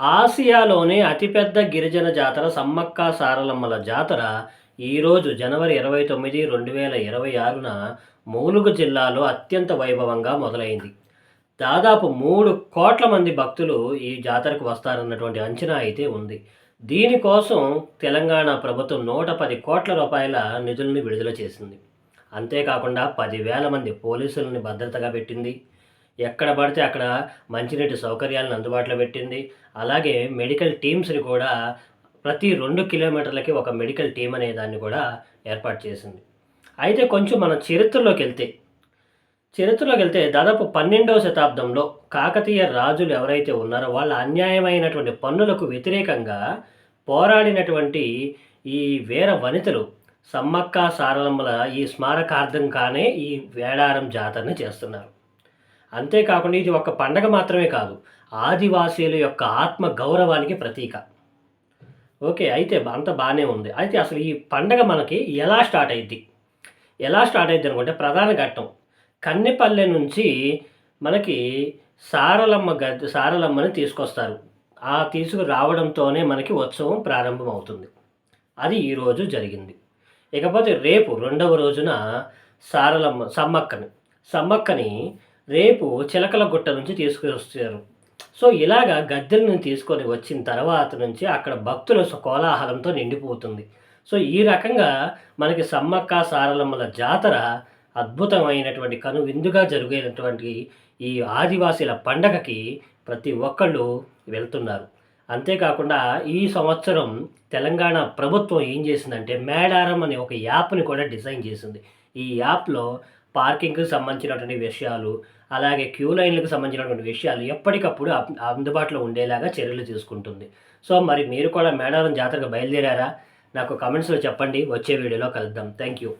ఆసియాలోనే అతిపెద్ద గిరిజన జాతర సమ్మక్క సారలమ్మల జాతర ఈరోజు జనవరి ఇరవై తొమ్మిది రెండు వేల ఇరవై ఆరున మూలుగు జిల్లాలో అత్యంత వైభవంగా మొదలైంది. దాదాపు మూడు కోట్ల మంది భక్తులు ఈ జాతరకు వస్తారన్నటువంటి అంచనా అయితే ఉంది. దీనికోసం తెలంగాణ ప్రభుత్వం నూట పది కోట్ల రూపాయల నిధుల్ని విడుదల చేసింది. అంతేకాకుండా పదివేల మంది పోలీసులను భద్రతగా పెట్టింది. ఎక్కడ పడితే అక్కడ మంచినీటి సౌకర్యాలను అందుబాటులో పెట్టింది. అలాగే మెడికల్ టీమ్స్ని కూడా ప్రతి రెండు కిలోమీటర్లకి ఒక మెడికల్ టీం అనే దాన్ని కూడా ఏర్పాటు చేసింది. అయితే కొంచెం మనం చరిత్రలోకి వెళ్తే చరిత్రలోకి వెళ్తే దాదాపు పన్నెండవ శతాబ్దంలో కాకతీయ రాజులు ఎవరైతే ఉన్నారో వాళ్ళ అన్యాయమైనటువంటి పన్నులకు వ్యతిరేకంగా పోరాడినటువంటి ఈ వీర వనితలు సమ్మక్క సారలమ్మల ఈ స్మారకార్థం కానే ఈ వేడారం జాతరని చేస్తున్నారు. అంతేకాకుండా ఇది ఒక పండగ మాత్రమే కాదు ఆదివాసీల యొక్క ఆత్మ గౌరవానికి ప్రతీక. ఓకే అయితే అంత బాగానే ఉంది. అయితే అసలు ఈ పండగ మనకి ఎలా స్టార్ట్ అయింది ఎలా స్టార్ట్ అయింది అనుకుంటే ప్రధాన ఘట్టం. కన్నెపల్లె నుంచి మనకి సారలమ్మ గద్దె సారలమ్మని తీసుకొస్తారు. ఆ తీసుకురావడంతోనే మనకి ఉత్సవం ప్రారంభం అవుతుంది అది ఈరోజు జరిగింది. ఇకపోతే రేపు రెండవ రోజున సారలమ్మ సమ్మక్కని. సమ్మక్కని రేపు చిలకల గుట్ట నుంచి తీసుకొస్తారు. సో ఇలాగా గద్దెలను తీసుకొని వచ్చిన తర్వాత నుంచి అక్కడ భక్తుల కోలాహలంతో నిండిపోతుంది. సో ఈ రకంగా మనకి సమ్మక్క సారలమ్మల జాతర అద్భుతమైనటువంటి కను విందుగా జరిగేటటువంటి ఈ ఆదివాసీల పండగకి ప్రతి ఒక్కళ్ళు వెళ్తున్నారు. అంతేకాకుండా ఈ సంవత్సరం తెలంగాణ ప్రభుత్వం ఏం చేసిందంటే మేడారం అనే ఒక యాప్ని కూడా డిజైన్ చేసింది. ఈ యాప్లో పార్కింగ్కి సంబంధించినటువంటి విషయాలు అలాగే క్యూ లైన్లకు సంబంధించినటువంటి విషయాలు ఎప్పటికప్పుడు అందుబాటులో ఉండేలాగా చర్యలు తీసుకుంటుంది. సో మరి మీరు కూడా మేడారం జాతరకు బయలుదేరారా? నాకు కమెంట్స్లో చెప్పండి. వచ్చే వీడియోలో కలుద్దాం. Thank you